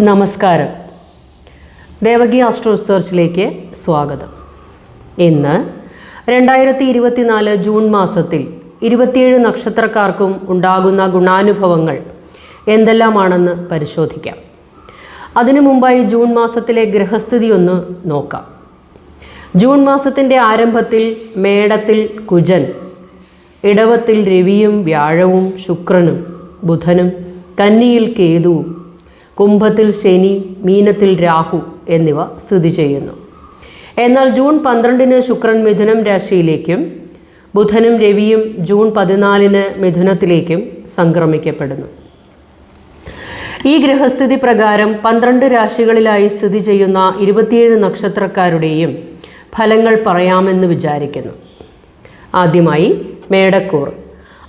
നമസ്കാരം. ദേവകി ആസ്ട്രോ റിസർച്ചിലേക്ക് സ്വാഗതം. ഇന്ന് രണ്ടായിരത്തി ഇരുപത്തിനാല് ജൂൺ മാസത്തിൽ ഇരുപത്തിയേഴ് നക്ഷത്രക്കാർക്കും ഉണ്ടാകുന്ന ഗുണാനുഭവങ്ങൾ എന്തെല്ലാമാണെന്ന് പരിശോധിക്കാം. അതിനു മുമ്പായി ജൂൺ മാസത്തിലെ ഗ്രഹസ്ഥിതി ഒന്ന് നോക്കാം. ജൂൺ മാസത്തിന്റെ ആരംഭത്തിൽ മേടത്തിൽ കുജൻ ഇടവത്തിൽ രവിയും വ്യാഴവും ശുക്രനും ബുധനും കന്നിയിൽ കേതുവും കുംഭത്തിൽ ശനി മീനത്തിൽ രാഹു എന്നിവ സ്ഥിതി ചെയ്യുന്നു. എന്നാൽ ജൂൺ പന്ത്രണ്ടിന് ശുക്രൻ മിഥുനം രാശിയിലേക്കും ബുധനും രവിയും ജൂൺ പതിനാലിന് മിഥുനത്തിലേക്കും സംക്രമിക്കപ്പെടുന്നു. ഈ ഗ്രഹസ്ഥിതി പ്രകാരം പന്ത്രണ്ട് രാശികളിലായി സ്ഥിതി ചെയ്യുന്ന ഇരുപത്തിയേഴ് നക്ഷത്രക്കാരുടെയും ഫലങ്ങൾ പറയാമെന്ന് വിചാരിക്കുന്നു. ആദ്യമായി മേടക്കൂർ.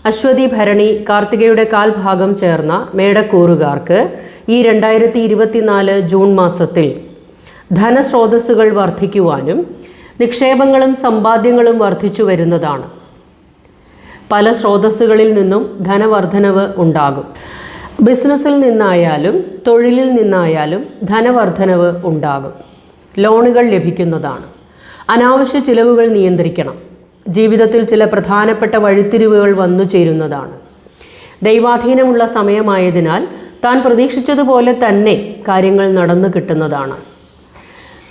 അശ്വതി ഭരണി കാർത്തികയുടെ കാൽഭാഗം ചേർന്ന മേടക്കൂറുകാർക്ക് ഈ രണ്ടായിരത്തി ഇരുപത്തിനാല് ജൂൺ മാസത്തിൽ ധനസ്രോതസ്സുകൾ വർദ്ധിക്കുവാനും നിക്ഷേപങ്ങളും സമ്പാദ്യങ്ങളും വർദ്ധിച്ചു വരുന്നതാണ്. പല സ്രോതസ്സുകളിൽ നിന്നും ധനവർദ്ധനവ് ഉണ്ടാകും. ബിസിനസ്സിൽ നിന്നായാലും തൊഴിലിൽ നിന്നായാലും ധനവർദ്ധനവ് ഉണ്ടാകും. ലോണുകൾ ലഭിക്കുന്നതാണ്. അനാവശ്യ ചിലവുകൾ നിയന്ത്രിക്കണം. ജീവിതത്തിൽ ചില പ്രധാനപ്പെട്ട വഴിത്തിരിവുകൾ വന്നു ചേരുന്നതാണ്. ദൈവാധീനമുള്ള സമയമായതിനാൽ താൻ പ്രതീക്ഷിച്ചതുപോലെ തന്നെ കാര്യങ്ങൾ നടന്നു കിട്ടുന്നതാണ്.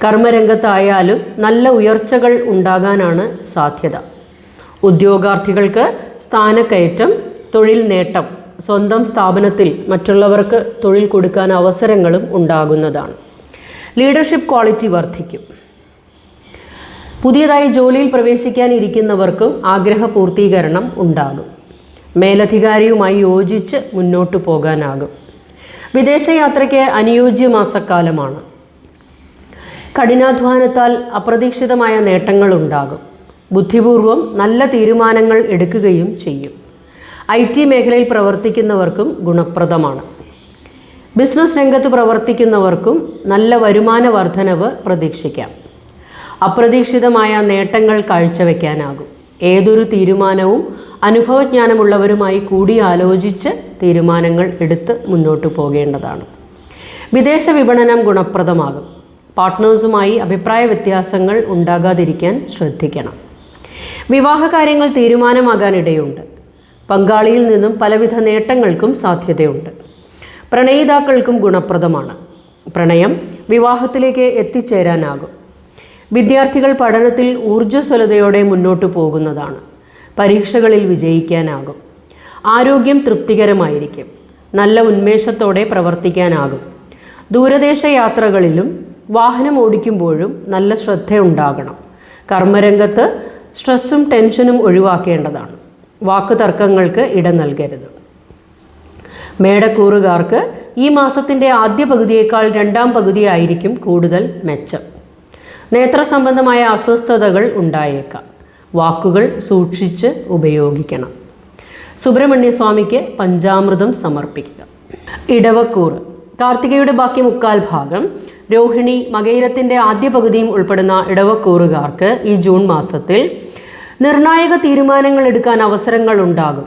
കർമ്മരംഗത്തായാലും നല്ല ഉയർച്ചകൾ ഉണ്ടാകാനാണ് സാധ്യത. ഉദ്യോഗാർത്ഥികൾക്ക് സ്ഥാനക്കയറ്റം തൊഴിൽ നേട്ടം സ്വന്തം സ്ഥാപനത്തിൽ മറ്റുള്ളവർക്ക് തൊഴിൽ കൊടുക്കാൻ അവസരങ്ങളും ഉണ്ടാകുന്നതാണ്. ലീഡർഷിപ്പ് ക്വാളിറ്റി വർദ്ധിക്കും. പുതിയതായി ജോലിയിൽ പ്രവേശിക്കാൻ ഇരിക്കുന്നവർക്കും ആഗ്രഹ പൂർത്തീകരണം ഉണ്ടാകും. മേലധികാരിയുമായി യോജിച്ച് മുന്നോട്ടു പോകാനാകും. വിദേശയാത്രയ്ക്ക് അനുയോജ്യ മാസക്കാലമാണ്. കഠിനാധ്വാനത്താൽ അപ്രതീക്ഷിതമായ നേട്ടങ്ങൾ ഉണ്ടാകും ബുദ്ധിപൂർവം നല്ല തീരുമാനങ്ങൾ എടുക്കുകയും ചെയ്യും. ഐ ടി മേഖലയിൽ പ്രവർത്തിക്കുന്നവർക്കും ഗുണപ്രദമാണ്. ബിസിനസ് രംഗത്ത് പ്രവർത്തിക്കുന്നവർക്കും നല്ല വരുമാന വർധനവ് പ്രതീക്ഷിക്കാം. അപ്രതീക്ഷിതമായ നേട്ടങ്ങൾ കാഴ്ചവെക്കാനാകും. ഏതൊരു തീരുമാനവും അനുഭവജ്ഞാനമുള്ളവരുമായി കൂടിയാലോചിച്ച് തീരുമാനങ്ങൾ എടുത്ത് മുന്നോട്ട് പോകേണ്ടതാണ്. വിദേശ വിപണനം ഗുണപ്രദമാകും. പാർട്ട്നേഴ്സുമായി അഭിപ്രായ വ്യത്യാസങ്ങൾ ഉണ്ടാകാതിരിക്കാൻ ശ്രദ്ധിക്കണം. വിവാഹ കാര്യങ്ങൾ തീരുമാനമാകാനിടയുണ്ട്. പങ്കാളിയിൽ നിന്നും പലവിധ നേട്ടങ്ങൾക്കും സാധ്യതയുണ്ട്. പ്രണയിതാക്കൾക്കും ഗുണപ്രദമാണ്. പ്രണയം വിവാഹത്തിലേക്ക് എത്തിച്ചേരാനാകും. വിദ്യാർത്ഥികൾ പഠനത്തിൽ ഊർജസ്വലതയോടെ മുന്നോട്ട് പോകുന്നതാണ്. പരീക്ഷകളിൽ വിജയിക്കാനാകും. ആരോഗ്യം തൃപ്തികരമായിരിക്കും. നല്ല ഉന്മേഷത്തോടെ പ്രവർത്തിക്കാനാകും. ദൂരദേശ യാത്രകളിലും വാഹനം ഓടിക്കുമ്പോഴും നല്ല ശ്രദ്ധയുണ്ടാകണം. കർമ്മരംഗത്ത് സ്ട്രെസ്സും ടെൻഷനും ഒഴിവാക്കേണ്ടതാണ്. വാക്ക് തർക്കങ്ങൾക്ക് ഇടം നൽകരുത്. മേടക്കൂറുകാർക്ക് ഈ മാസത്തിന്റെ ആദ്യ പകുതിയേക്കാൾ രണ്ടാം പകുതിയായിരിക്കും കൂടുതൽ മെച്ചം. നേത്ര സംബന്ധമായ അസ്വസ്ഥതകൾ ഉണ്ടായേക്കാം. വാക്കുകൾ സൂക്ഷിച്ച് ഉപയോഗിക്കണം. സുബ്രഹ്മണ്യ സ്വാമിക്ക് പഞ്ചാമൃതം സമർപ്പിക്കുക. ഇടവക്കൂർ കാർത്തികയുടെ ബാക്കി മുക്കാൽ ഭാഗം രോഹിണി മകയിരത്തിന്റെ ആദ്യ പകുതിയും ഉൾപ്പെടുന്ന ഇടവക്കൂറുകാർക്ക് ഈ ജൂൺ മാസത്തിൽ നിർണായക തീരുമാനങ്ങൾ എടുക്കാൻ അവസരങ്ങൾ ഉണ്ടാകും.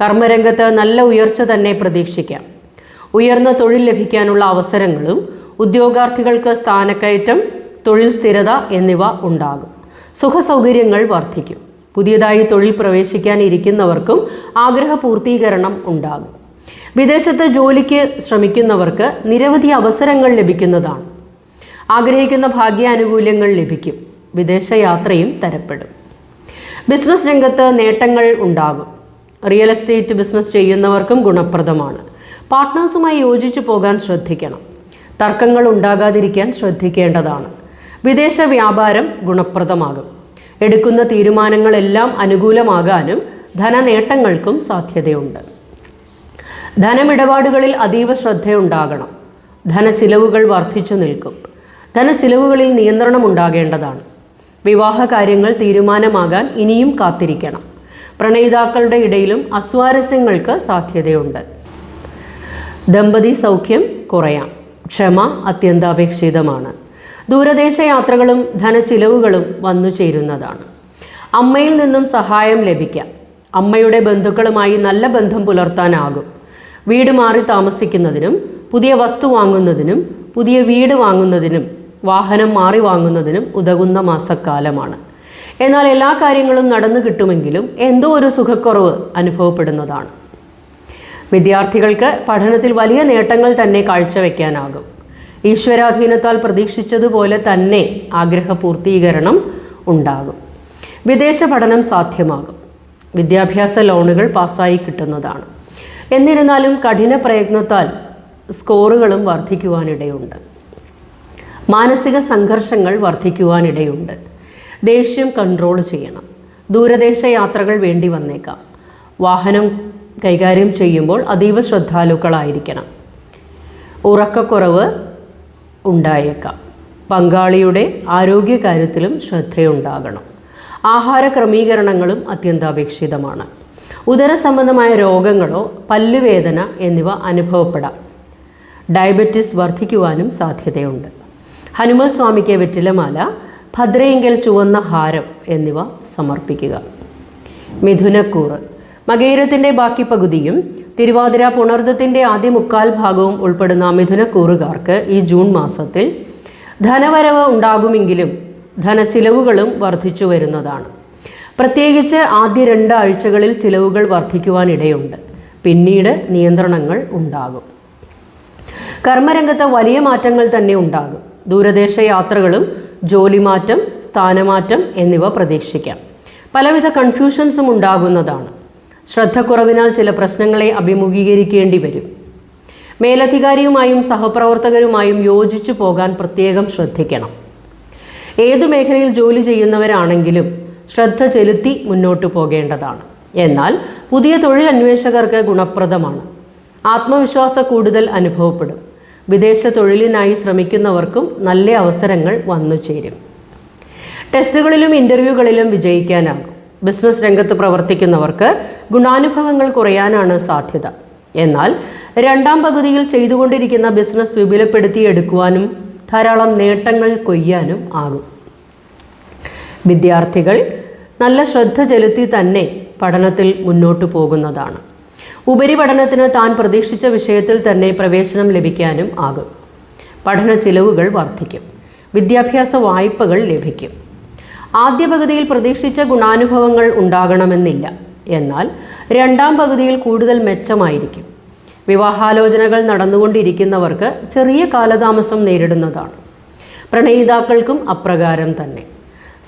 കർമ്മരംഗത്ത് നല്ല ഉയർച്ച തന്നെ പ്രതീക്ഷിക്കാം. ഉയർന്ന തൊഴിൽ ലഭിക്കാനുള്ള അവസരങ്ങളും ഉദ്യോഗാർത്ഥികൾക്ക് സ്ഥാനക്കയറ്റം തൊഴിൽ സ്ഥിരത എന്നിവ ഉണ്ടാകും. സുഖസൗകര്യങ്ങൾ വർദ്ധിക്കും. പുതിയതായി തൊഴിൽ പ്രവേശിക്കാൻ ഇരിക്കുന്നവർക്കും ആഗ്രഹ പൂർത്തീകരണം ഉണ്ടാകും. വിദേശത്ത് ജോലിക്ക് ശ്രമിക്കുന്നവർക്ക് നിരവധി അവസരങ്ങൾ ലഭിക്കുന്നതാണ്. ആഗ്രഹിക്കുന്ന ഭാഗ്യാനുകൂല്യങ്ങൾ ലഭിക്കും. വിദേശയാത്രയും തരപ്പെടും. ബിസിനസ് രംഗത്ത് നേട്ടങ്ങൾ ഉണ്ടാകും. റിയൽ എസ്റ്റേറ്റ് ബിസിനസ് ചെയ്യുന്നവർക്കും ഗുണപ്രദമാണ്. പാർട്ട്നേഴ്സുമായി യോജിച്ചു പോകാൻ ശ്രദ്ധിക്കണം. തർക്കങ്ങൾ ഉണ്ടാകാതിരിക്കാൻ ശ്രദ്ധിക്കേണ്ടതാണ്. വിദേശ വ്യാപാരം ഗുണപ്രദമാകും. എടുക്കുന്ന തീരുമാനങ്ങളെല്ലാം അനുകൂലമാകാനും ധനനേട്ടങ്ങൾക്കും സാധ്യതയുണ്ട്. ധനമിടപാടുകളിൽ അതീവ ശ്രദ്ധയുണ്ടാകണം. ധനച്ചിലവുകൾ വർദ്ധിച്ചു നിൽക്കും. ധനച്ചിലവുകളിൽ നിയന്ത്രണം ഉണ്ടാകേണ്ടതാണ് വിവാഹ കാര്യങ്ങൾ തീരുമാനമാകാൻ ഇനിയും കാത്തിരിക്കണം. പ്രണയിതാക്കളുടെ ഇടയിലും അസ്വാരസ്യങ്ങൾക്ക് സാധ്യതയുണ്ട്. ദമ്പതി സൗഖ്യം കുറയാം. ക്ഷമ അത്യന്താപേക്ഷിതമാണ്. ദൂരദേശ യാത്രകളും ധനച്ചിലവുകളും വന്നു ചേരുന്നതാണ്. അമ്മയിൽ നിന്നും സഹായം ലഭിക്കാം. അമ്മയുടെ ബന്ധുക്കളുമായി നല്ല ബന്ധം പുലർത്താനാകും. വീട് മാറി താമസിക്കുന്നതിനും പുതിയ വസ്തു വാങ്ങുന്നതിനും പുതിയ വീട് വാങ്ങുന്നതിനും വാഹനം മാറി വാങ്ങുന്നതിനും ഉതകുന്ന മാസക്കാലമാണ്. എന്നാൽ എല്ലാ കാര്യങ്ങളും നടന്നു കിട്ടുമെങ്കിലും എന്തോ ഒരു സുഖക്കുറവ് അനുഭവപ്പെടുന്നതാണ്. വിദ്യാർത്ഥികൾക്ക് പഠനത്തിൽ വലിയ നേട്ടങ്ങൾ തന്നെ കാഴ്ചവെക്കാനാകും. ഈശ്വരാധീനത്താൽ പ്രതീക്ഷിച്ചതുപോലെ തന്നെ ആഗ്രഹ പൂർത്തീകരണം ഉണ്ടാകും. വിദേശ പഠനം സാധ്യമാകും. വിദ്യാഭ്യാസ ലോണുകൾ പാസ്സായി കിട്ടുന്നതാണ്. എന്നിരുന്നാലും കഠിന പ്രയത്നത്താൽ സ്കോറുകളും വർദ്ധിക്കുവാനിടയുണ്ട്. മാനസിക സംഘർഷങ്ങൾ വർദ്ധിക്കുവാനിടയുണ്ട്. ദേഷ്യം കൺട്രോൾ ചെയ്യണം. ദൂരദേശ യാത്രകൾ വേണ്ടി വന്നേക്കാം. വാഹനം കൈകാര്യം ചെയ്യുമ്പോൾ അതീവ ശ്രദ്ധാലുക്കളായിരിക്കണം. ഉറക്കക്കുറവ് ഉണ്ടായേക്കാം. പങ്കാളിയുടെ ആരോഗ്യകാര്യത്തിലും ശ്രദ്ധയുണ്ടാകണം. ആഹാര ക്രമീകരണങ്ങളും അത്യന്താപേക്ഷിതമാണ്. ഉദര സംബന്ധമായ രോഗങ്ങളോ പല്ലുവേദന എന്നിവ അനുഭവപ്പെടാം. ഡയബറ്റിസ് വർദ്ധിക്കുവാനും സാധ്യതയുണ്ട്. ഹനുമൽ സ്വാമിക്ക് വെറ്റിലമാല ഭദ്രയെങ്കിൽ ചുവന്ന ഹാരം എന്നിവ സമർപ്പിക്കുക. മിഥുനക്കൂറ് മകയിരത്തിന്റെ ബാക്കി പകുതിയും തിരുവാതിര പുണർദ്ധത്തിന്റെ ആദ്യ മുക്കാൽ ഭാഗവും ഉൾപ്പെടുന്ന മിഥുനക്കൂറുകാർക്ക് ഈ ജൂൺ മാസത്തിൽ ധനവരവ് ഉണ്ടാകുമെങ്കിലും ധനച്ചിലവുകളും വർദ്ധിച്ചു വരുന്നതാണ്. പ്രത്യേകിച്ച് ആദ്യ രണ്ട് ആഴ്ചകളിൽ ചിലവുകൾ വർദ്ധിക്കുവാനിടയുണ്ട്. പിന്നീട് നിയന്ത്രണങ്ങൾ ഉണ്ടാകും. കർമ്മരംഗത്ത് വലിയ മാറ്റങ്ങൾ തന്നെ ഉണ്ടാകും. ദൂരദേശ യാത്രകളും ജോലിമാറ്റം സ്ഥാനമാറ്റം എന്നിവ പ്രതീക്ഷിക്കാം. പലവിധ കൺഫ്യൂഷൻസും ഉണ്ടാകുന്നതാണ്. ശ്രദ്ധക്കുറവിനാൽ ചില പ്രശ്നങ്ങളെ അഭിമുഖീകരിക്കേണ്ടി വരും. മേലധികാരിയുമായും സഹപ്രവർത്തകരുമായും യോജിച്ചു പോകാൻ പ്രത്യേകം ശ്രദ്ധിക്കണം. ഏതു മേഖലയിൽ ജോലി ചെയ്യുന്നവരാണെങ്കിലും ശ്രദ്ധ ചെലുത്തി മുന്നോട്ട് പോകേണ്ടതാണ്. എന്നാൽ പുതിയ തൊഴിൽ അന്വേഷകർക്ക് ഗുണപ്രദമാണ്. ആത്മവിശ്വാസ കൂടുതൽ അനുഭവപ്പെടും. വിദേശ തൊഴിലിനായി ശ്രമിക്കുന്നവർക്കും നല്ല അവസരങ്ങൾ വന്നു ചേരും ടെസ്റ്റുകളിലും ഇന്റർവ്യൂകളിലും വിജയിക്കാനാകും. ബിസിനസ് രംഗത്ത് പ്രവർത്തിക്കുന്നവർക്ക് ഗുണാനുഭവങ്ങൾ കുറയാനാണ് സാധ്യത. എന്നാൽ രണ്ടാം പകുതിയിൽ ചെയ്തുകൊണ്ടിരിക്കുന്ന ബിസിനസ് വിപുലപ്പെടുത്തിയെടുക്കുവാനും ധാരാളം നേട്ടങ്ങൾ കൊയ്യാനും ആകും. വിദ്യാർത്ഥികൾ നല്ല ശ്രദ്ധ ചെലുത്തി തന്നെ പഠനത്തിൽ മുന്നോട്ടു പോകുന്നതാണ്. ഉപരിപഠനത്തിന് താൻ പ്രതീക്ഷിച്ച വിഷയത്തിൽ തന്നെ പ്രവേശനം ലഭിക്കാനും ആകും. പഠന ചിലവുകൾ വർദ്ധിക്കും. വിദ്യാഭ്യാസ വായ്പകൾ ലഭിക്കും. ആദ്യ പകുതിയിൽ പ്രതീക്ഷിച്ച ഗുണാനുഭവങ്ങൾ ഉണ്ടാകണമെന്നില്ല. എന്നാൽ രണ്ടാം പകുതിയിൽ കൂടുതൽ മെച്ചമായിരിക്കും. വിവാഹാലോചനകൾ നടന്നുകൊണ്ടിരിക്കുന്നവർക്ക് ചെറിയ കാലതാമസം നേരിടുന്നതാണ്. പ്രണയിതാക്കൾക്കും അപ്രകാരം തന്നെ.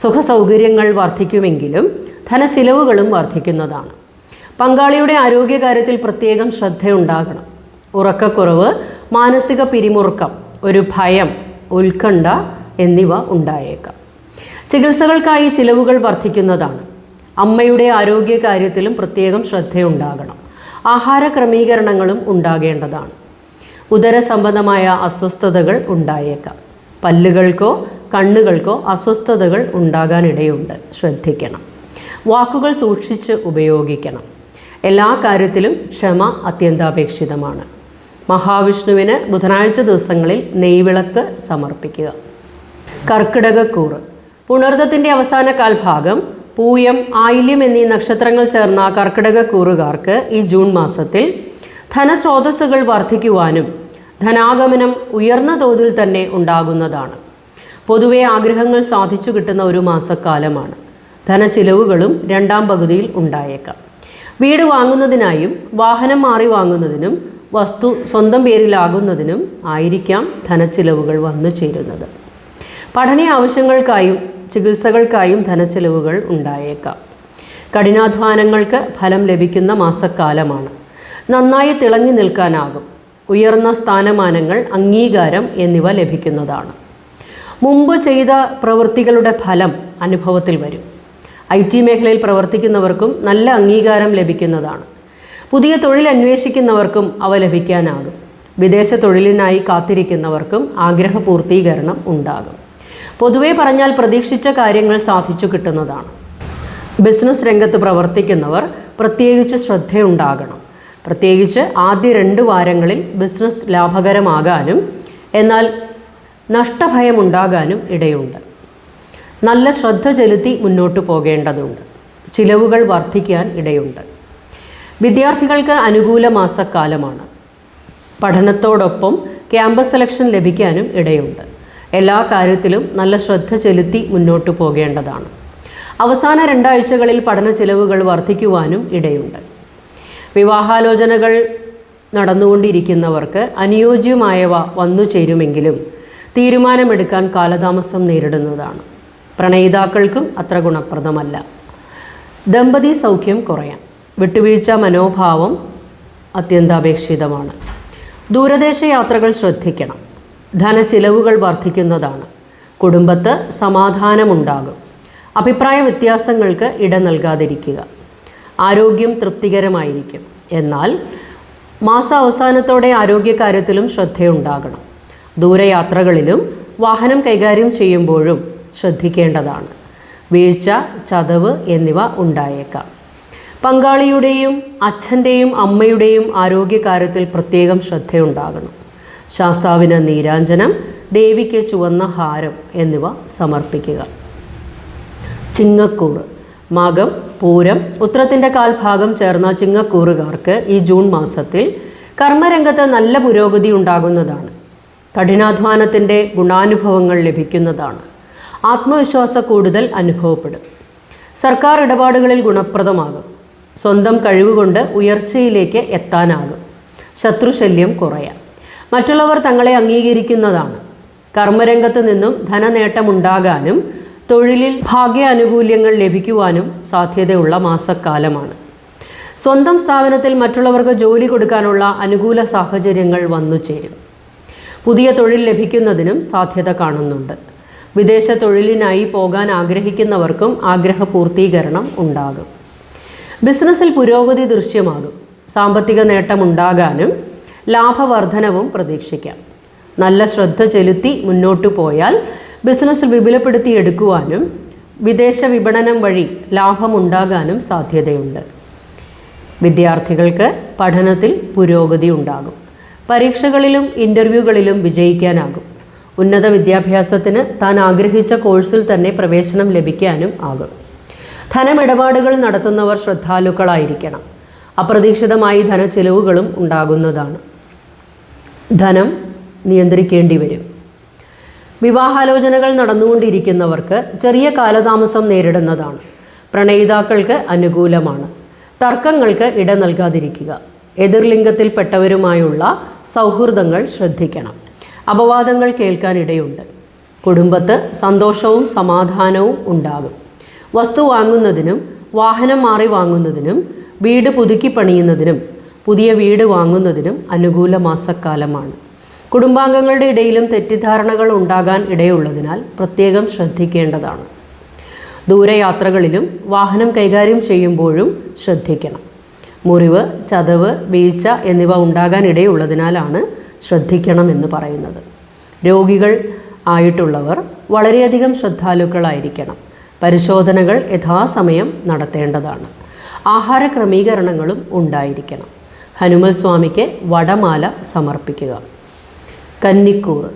സുഖസൗകര്യങ്ങൾ വർദ്ധിക്കുമെങ്കിലും ധനച്ചിലവുകളും വർദ്ധിക്കുന്നതാണ്. പങ്കാളിയുടെ ആരോഗ്യകാര്യത്തിൽ പ്രത്യേകം ശ്രദ്ധയുണ്ടാകണം. ഉറക്കക്കുറവ് മാനസിക പിരിമുറുക്കം ഒരു ഭയം ഉത്കണ്ഠ എന്നിവ ഉണ്ടായേക്കാം. ചികിത്സകൾക്കായി ചിലവുകൾ വർദ്ധിക്കുന്നതാണ്. അമ്മയുടെ ആരോഗ്യകാര്യത്തിലും പ്രത്യേകം ശ്രദ്ധയുണ്ടാകണം. ആഹാര ക്രമീകരണങ്ങളും ഉണ്ടാകേണ്ടതാണ്. ഉദര സംബന്ധമായ അസ്വസ്ഥതകൾ ഉണ്ടായേക്കാം. പല്ലുകൾക്കോ കണ്ണുകൾക്കോ അസ്വസ്ഥതകൾ ഉണ്ടാകാനിടയുണ്ട്. ശ്രദ്ധിക്കണം. വാക്കുകൾ സൂക്ഷിച്ച് ഉപയോഗിക്കണം. എല്ലാ കാര്യത്തിലും ക്ഷമ അത്യന്താപേക്ഷിതമാണ്. മഹാവിഷ്ണുവിന് ബുധനാഴ്ച ദിവസങ്ങളിൽ നെയ്വിളക്ക് സമർപ്പിക്കുക. കർക്കിടകക്കൂറ്. പുണർദത്തിന്റെ അവസാന കാൽഭാഗം പൂയം ആയില്യം എന്നീ നക്ഷത്രങ്ങൾ ചേർന്ന കർക്കിടക കൂറുകാർക്ക് ഈ ജൂൺ മാസത്തിൽ ധനസ്രോതസ്സുകൾ വർദ്ധിക്കുവാനും ധനാഗമനം ഉയർന്ന തോതിൽ തന്നെ ഉണ്ടാകുന്നതാണ്. പൊതുവെ ആഗ്രഹങ്ങൾ സാധിച്ചു കിട്ടുന്ന ഒരു മാസക്കാലമാണ്. ധനച്ചിലവുകളും രണ്ടാം പകുതിയിൽ ഉണ്ടായേക്കാം. വീട് വാങ്ങുന്നതിനായും വാഹനം മാറി വാങ്ങുന്നതിനും വസ്തു സ്വന്തം പേരിലാകുന്നതിനും ആയിരിക്കാം ധനച്ചിലവുകൾ വന്നു ചേരുന്നത്. പഠന ആവശ്യങ്ങൾക്കായും ചികിത്സകൾക്കായും ധനച്ചെലവുകൾ ഉണ്ടായേക്കാം. കഠിനാധ്വാനങ്ങൾക്ക് ഫലം ലഭിക്കുന്ന മാസക്കാലമാണ്. നന്നായി തിളങ്ങി നിൽക്കാനാകും. ഉയർന്ന സ്ഥാനമാനങ്ങൾ അംഗീകാരം എന്നിവ ലഭിക്കുന്നതാണ്. മുമ്പ് ചെയ്ത പ്രവൃത്തികളുടെ ഫലം അനുഭവത്തിൽ വരും. ഐ ടി മേഖലയിൽ പ്രവർത്തിക്കുന്നവർക്കും നല്ല അംഗീകാരം ലഭിക്കുന്നതാണ്. പുതിയ തൊഴിൽ അന്വേഷിക്കുന്നവർക്കും അവ ലഭിക്കാനാകും. വിദേശ തൊഴിലിനായി കാത്തിരിക്കുന്നവർക്കും ആഗ്രഹ പൂർത്തീകരണം ഉണ്ടാകും. പൊതുവെ പറഞ്ഞാൽ പ്രതീക്ഷിച്ച കാര്യങ്ങൾ സാധിച്ചു കിട്ടുന്നതാണ്. ബിസിനസ് രംഗത്ത് പ്രവർത്തിക്കുന്നവർ പ്രത്യേകിച്ച് ശ്രദ്ധയുണ്ടാകണം. പ്രത്യേകിച്ച് ആദ്യ രണ്ട് വാരങ്ങളിൽ ബിസിനസ് ലാഭകരമാകാനും എന്നാൽ നഷ്ടഭയമുണ്ടാകാനും ഇടയുണ്ട്. നല്ല ശ്രദ്ധ ചെലുത്തി മുന്നോട്ട് പോകേണ്ടതുണ്ട്. ചിലവുകൾ വർദ്ധിക്കാൻ ഇടയുണ്ട്. വിദ്യാർത്ഥികൾക്ക് അനുകൂല മാസക്കാലമാണ്. പഠനത്തോടൊപ്പം ക്യാമ്പസ് സെലക്ഷൻ ലഭിക്കാനും ഇടയുണ്ട്. എല്ലാ കാര്യത്തിലും നല്ല ശ്രദ്ധ ചെലുത്തി മുന്നോട്ട് പോകേണ്ടതാണ്. അവസാന രണ്ടാഴ്ചകളിൽ പഠന ചിലവുകൾ വർദ്ധിക്കുവാനും ഇടയുണ്ട്. വിവാഹാലോചനകൾ നടന്നുകൊണ്ടിരിക്കുന്നവർക്ക് അനുയോജ്യമായവ വന്നു ചേരുമെങ്കിലും തീരുമാനമെടുക്കാൻ കാലതാമസം നേരിടുന്നതാണ്. പ്രണയിതാക്കൾക്കും അത്ര ഗുണപ്രദമല്ല. ദമ്പതി സൗഖ്യം കുറയാം. വിട്ടുവീഴ്ച മനോഭാവം അത്യന്താപേക്ഷിതമാണ്. ദൂരദേശ യാത്രകൾ ശ്രദ്ധിക്കണം. ധനച്ചിലവുകൾ വർദ്ധിക്കുന്നതാണ്. കുടുംബത്ത് സമാധാനമുണ്ടാകും. അഭിപ്രായ വ്യത്യാസങ്ങൾക്ക് ഇട നൽകാതിരിക്കുക. ആരോഗ്യം തൃപ്തികരമായിരിക്കും. എന്നാൽ മാസാവസാനത്തോടെ ആരോഗ്യകാര്യത്തിലും ശ്രദ്ധയുണ്ടാകണം. ദൂരയാത്രകളിലും വാഹനം കൈകാര്യം ചെയ്യുമ്പോഴും ശ്രദ്ധിക്കേണ്ടതാണ്. വീഴ്ച ചതവ് എന്നിവ ഉണ്ടായേക്കാം. പങ്കാളിയുടെയും അച്ഛന്റെയും അമ്മയുടെയും ആരോഗ്യകാര്യത്തിൽ പ്രത്യേകം ശ്രദ്ധയുണ്ടാകണം. ശാസ്താവിന് നീരാഞ്ജനം ദേവിക്ക് ചുവന്ന ഹാരം എന്നിവ സമർപ്പിക്കുക. ചിങ്ങക്കൂറ്. മകം പൂരം ഉത്രത്തിന്റെ കാൽഭാഗം ചേർന്ന ചിങ്ങക്കൂറുകാർക്ക് ഈ ജൂൺ മാസത്തിൽ കർമ്മരംഗത്ത് നല്ല പുരോഗതി ഉണ്ടാകുന്നതാണ്. കഠിനാധ്വാനത്തിന്റെ ഗുണാനുഭവങ്ങൾ ലഭിക്കുന്നതാണ്. ആത്മവിശ്വാസ കൂടുതൽ അനുഭവപ്പെടും. സർക്കാർ ഇടപാടുകളിൽ ഗുണപ്രദമാകും. സ്വന്തം കഴിവുകൊണ്ട് ഉയർച്ചയിലേക്ക് എത്താനാകും. ശത്രുശല്യം കുറയാം. മറ്റുള്ളവർ തങ്ങളെ അംഗീകരിക്കുന്നതാണ്. കർമ്മരംഗത്ത് നിന്നും ധനനേട്ടമുണ്ടാകാനും തൊഴിലിൽ ഭാഗ്യാനുകൂല്യങ്ങൾ ലഭിക്കുവാനും സാധ്യതയുള്ള മാസക്കാലമാണ്. സ്വന്തം സ്ഥാപനത്തിൽ മറ്റുള്ളവർക്ക് ജോലി കൊടുക്കാനുള്ള അനുകൂല സാഹചര്യങ്ങൾ വന്നു ചേരും. പുതിയ തൊഴിൽ ലഭിക്കുന്നതിനും സാധ്യത കാണുന്നുണ്ട്. വിദേശ തൊഴിലിനായി പോകാൻ ആഗ്രഹിക്കുന്നവർക്കും ആഗ്രഹ പൂർത്തീകരണം ഉണ്ടാകും. ബിസിനസ്സിൽ പുരോഗതി ദൃശ്യമാകും. സാമ്പത്തിക നേട്ടമുണ്ടാകാനും ലാഭവർധനവും പ്രതീക്ഷിക്കാം. നല്ല ശ്രദ്ധ ചെലുത്തി മുന്നോട്ടു പോയാൽ ബിസിനസ് വിപുലപ്പെടുത്തി എടുക്കുവാനും വിദേശ വിപണനം വഴി ലാഭമുണ്ടാകാനും സാധ്യതയുണ്ട്. വിദ്യാർത്ഥികൾക്ക് പഠനത്തിൽ പുരോഗതി ഉണ്ടാകും. പരീക്ഷകളിലും ഇന്റർവ്യൂകളിലും വിജയിക്കാനാകും. ഉന്നത വിദ്യാഭ്യാസത്തിന് താൻ ആഗ്രഹിച്ച കോഴ്സിൽ തന്നെ പ്രവേശനം ലഭിക്കാനും ആകും. ധനമിടപാടുകൾ നടത്തുന്നവർ ശ്രദ്ധാലുക്കളായിരിക്കണം. അപ്രതീക്ഷിതമായി ധനച്ചെലവുകളും ഉണ്ടാകുന്നതാണ്. ധനം നിയന്ത്രിക്കേണ്ടി വരും. വിവാഹാലോചനകൾ നടന്നുകൊണ്ടിരിക്കുന്നവർക്ക് ചെറിയ കാലതാമസം നേരിടുന്നതാണ്. പ്രണയിതാക്കൾക്ക് അനുകൂലമാണ്. തർക്കങ്ങൾക്ക് ഇട നൽകാതിരിക്കുക. എതിർലിംഗത്തിൽപ്പെട്ടവരുമായുള്ള സൗഹൃദങ്ങൾ ശ്രദ്ധിക്കണം. അപവാദങ്ങൾ കേൾക്കാനിടയുണ്ട്. കുടുംബത്ത് സന്തോഷവും സമാധാനവും ഉണ്ടാകും. വസ്തു വാങ്ങുന്നതിനും വാഹനം മാറി വാങ്ങുന്നതിനും വീട് പുതുക്കി പണിയുന്നതിനും പുതിയ വീട് വാങ്ങുന്നതിനും അനുകൂല മാസക്കാലമാണ്. കുടുംബാംഗങ്ങളുടെ ഇടയിലും തെറ്റിദ്ധാരണകൾ ഉണ്ടാകാൻ ഇടയുള്ളതിനാൽ പ്രത്യേകം ശ്രദ്ധിക്കേണ്ടതാണ്. ദൂരയാത്രകളിലും വാഹനം കൈകാര്യം ചെയ്യുമ്പോഴും ശ്രദ്ധിക്കണം. മുറിവ് ചതവ് വീഴ്ച എന്നിവ ഉണ്ടാകാൻ ഇടയുള്ളതിനാലാണ് ശ്രദ്ധിക്കണം എന്ന് പറയുന്നത്. രോഗികൾ ആയിട്ടുള്ളവർ വളരെയധികം ശ്രദ്ധാലുക്കളായിരിക്കണം. പരിശോധനകൾ യഥാസമയം നടത്തേണ്ടതാണ്. ആഹാര ക്രമീകരണങ്ങളും ഉണ്ടായിരിക്കണം. ഹനുമൽ സ്വാമിക്ക് വടമാല സമർപ്പിക്കുക. കന്നിക്കൂർ.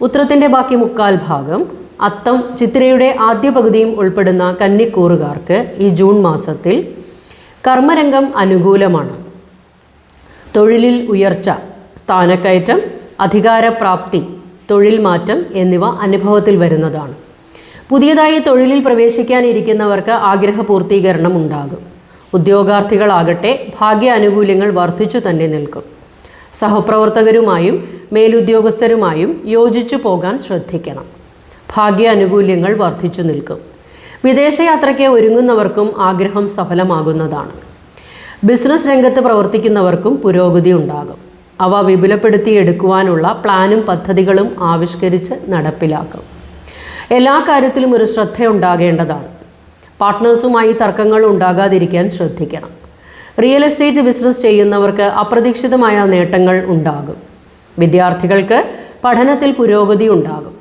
ഉത്രത്തിന്റെ ബാക്കി മുക്കാൽ ഭാഗം അത്തം ചിത്രയുടെ ആദ്യ പകുതിയും ഉൾപ്പെടുന്ന കന്നിക്കൂറുകാർക്ക് ഈ ജൂൺ മാസത്തിൽ കർമ്മരംഗം അനുകൂലമാണ്. തൊഴിലിൽ ഉയർച്ച സ്ഥാനക്കയറ്റം അധികാരപ്രാപ്തി തൊഴിൽ മാറ്റം എന്നിവ അനുഭവത്തിൽ വരുന്നതാണ്. പുതിയതായി തൊഴിലിൽ പ്രവേശിക്കാനിരിക്കുന്നവർക്ക് ആഗ്രഹ പൂർത്തീകരണം ഉണ്ടാകും. ഉദ്യോഗാർത്ഥികളാകട്ടെ ഭാഗ്യ ആനുകൂല്യങ്ങൾ വർദ്ധിച്ചു തന്നെ നിൽക്കും. സഹപ്രവർത്തകരുമായും മേലുദ്യോഗസ്ഥരുമായും യോജിച്ചു പോകാൻ ശ്രദ്ധിക്കണം. ഭാഗ്യ ആനുകൂല്യങ്ങൾ വർദ്ധിച്ചു നിൽക്കും. വിദേശയാത്രയ്ക്ക് ഒരുങ്ങുന്നവർക്കും ആഗ്രഹം സഫലമാകുന്നതാണ്. ബിസിനസ് രംഗത്ത് പ്രവർത്തിക്കുന്നവർക്കും പുരോഗതി ഉണ്ടാകും. അവ വിപുലപ്പെടുത്തിയെടുക്കുവാനുള്ള പ്ലാനും പദ്ധതികളും ആവിഷ്കരിച്ച് നടപ്പിലാക്കും. എല്ലാ കാര്യത്തിലും ഒരു ശ്രദ്ധയുണ്ടാകേണ്ടതാണ്. പാർട്ട്നേഴ്സുമായി തർക്കങ്ങൾ ഉണ്ടാകാതിരിക്കാൻ ശ്രദ്ധിക്കണം. റിയൽ എസ്റ്റേറ്റ് ബിസിനസ് ചെയ്യുന്നവർക്ക് അപ്രതീക്ഷിതമായ നേട്ടങ്ങൾ ഉണ്ടാകും. വിദ്യാർത്ഥികൾക്ക് പഠനത്തിൽ പുരോഗതി ഉണ്ടാകും.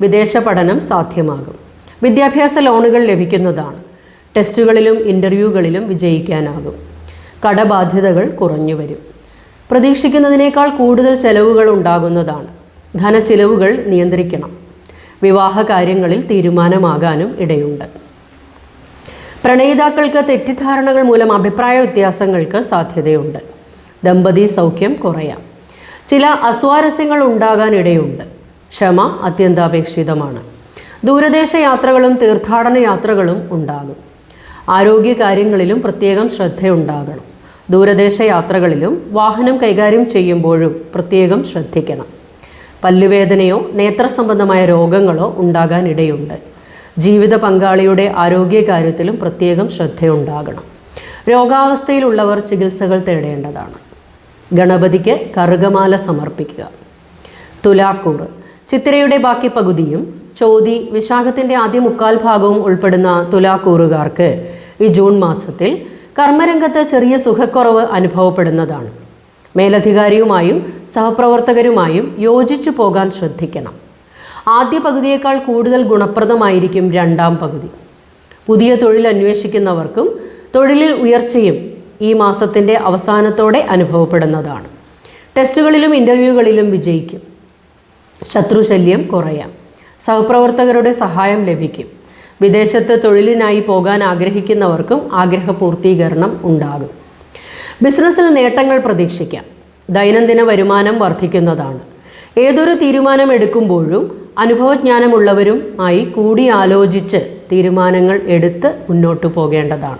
വിദേശ പഠനം സാധ്യമാകും. വിദ്യാഭ്യാസ ലോണുകൾ ലഭിക്കുന്നതാണ്. ടെസ്റ്റുകളിലും ഇന്റർവ്യൂകളിലും വിജയിക്കാനാകും. കടബാധ്യതകൾ കുറഞ്ഞു വരും പ്രതീക്ഷിക്കുന്നതിനേക്കാൾ കൂടുതൽ ചെലവുകൾ ഉണ്ടാകുന്നതാണ്. ധനച്ചിലവുകൾ നിയന്ത്രിക്കണം. വിവാഹ കാര്യങ്ങളിൽ തീരുമാനമാകാനും ഇടയുണ്ട്. പ്രണയിതാക്കൾക്ക് തെറ്റിദ്ധാരണകൾ മൂലം അഭിപ്രായ വ്യത്യാസങ്ങൾക്ക് സാധ്യതയുണ്ട്. ദമ്പതി സൗഖ്യം കുറയാം. ചില അസ്വാരസ്യങ്ങൾ ഉണ്ടാകാനിടയുണ്ട്. ക്ഷമ അത്യന്താപേക്ഷിതമാണ്. ദൂരദേശ യാത്രകളും തീർത്ഥാടന യാത്രകളും ഉണ്ടാകും. ആരോഗ്യ കാര്യങ്ങളിലും പ്രത്യേകം ശ്രദ്ധയുണ്ടാകണം. ദൂരദേശ യാത്രകളിലും വാഹനം കൈകാര്യം ചെയ്യുമ്പോഴും പ്രത്യേകം ശ്രദ്ധിക്കണം. പല്ലുവേദനയോ നേത്ര സംബന്ധമായ രോഗങ്ങളോ ഉണ്ടാകാൻ ഇടയുണ്ട് ജീവിത പങ്കാളിയുടെ ആരോഗ്യകാര്യത്തിലും പ്രത്യേകം ശ്രദ്ധയുണ്ടാകണം. രോഗാവസ്ഥയിലുള്ളവർ ചികിത്സകൾ തേടേണ്ടതാണ്. ഗണപതിക്ക് കറുകമാല സമർപ്പിക്കുക. തുലാക്കൂറ്. ചിത്തിരയുടെ ബാക്കി പകുതിയും ചോതി വിശാഖത്തിന്റെ ആദ്യ മുക്കാൽ ഭാഗവും ഉൾപ്പെടുന്ന തുലാക്കൂറുകാർക്ക് ഈ ജൂൺ മാസത്തിൽ കർമ്മരംഗത്ത് ചെറിയ സുഖക്കുറവ് അനുഭവപ്പെടുന്നതാണ്. മേലധികാരിയുമായും സഹപ്രവർത്തകരുമായും യോജിച്ചു പോകാൻ ശ്രദ്ധിക്കണം. ആദ്യ പകുതിയേക്കാൾ കൂടുതൽ ഗുണപ്രദമായിരിക്കും രണ്ടാം പകുതി. പുതിയ തൊഴിൽ അന്വേഷിക്കുന്നവർക്കും തൊഴിലിൽ ഉയർച്ചയും ഈ മാസത്തിന്റെ അവസാനത്തോടെ അനുഭവപ്പെടുന്നതാണ്. ടെസ്റ്റുകളിലും ഇന്റർവ്യൂകളിലും വിജയിക്കും. ശത്രുശല്യം കുറയാം. സഹപ്രവർത്തകരുടെ സഹായം ലഭിക്കും. വിദേശത്ത് തൊഴിലിനായി പോകാൻ ആഗ്രഹിക്കുന്നവർക്കും ആഗ്രഹ പൂർത്തീകരണം ഉണ്ടാകും. ബിസിനസ്സിൽ നേട്ടങ്ങൾ പ്രതീക്ഷിക്കാം. ദൈനംദിന വരുമാനം വർദ്ധിക്കുന്നതാണ്. ഏതൊരു തീരുമാനം എടുക്കുമ്പോഴും അനുഭവജ്ഞാനമുള്ളവരും ആയി കൂടിയാലോചിച്ച് തീരുമാനങ്ങൾ എടുത്ത് മുന്നോട്ടു പോകേണ്ടതാണ്.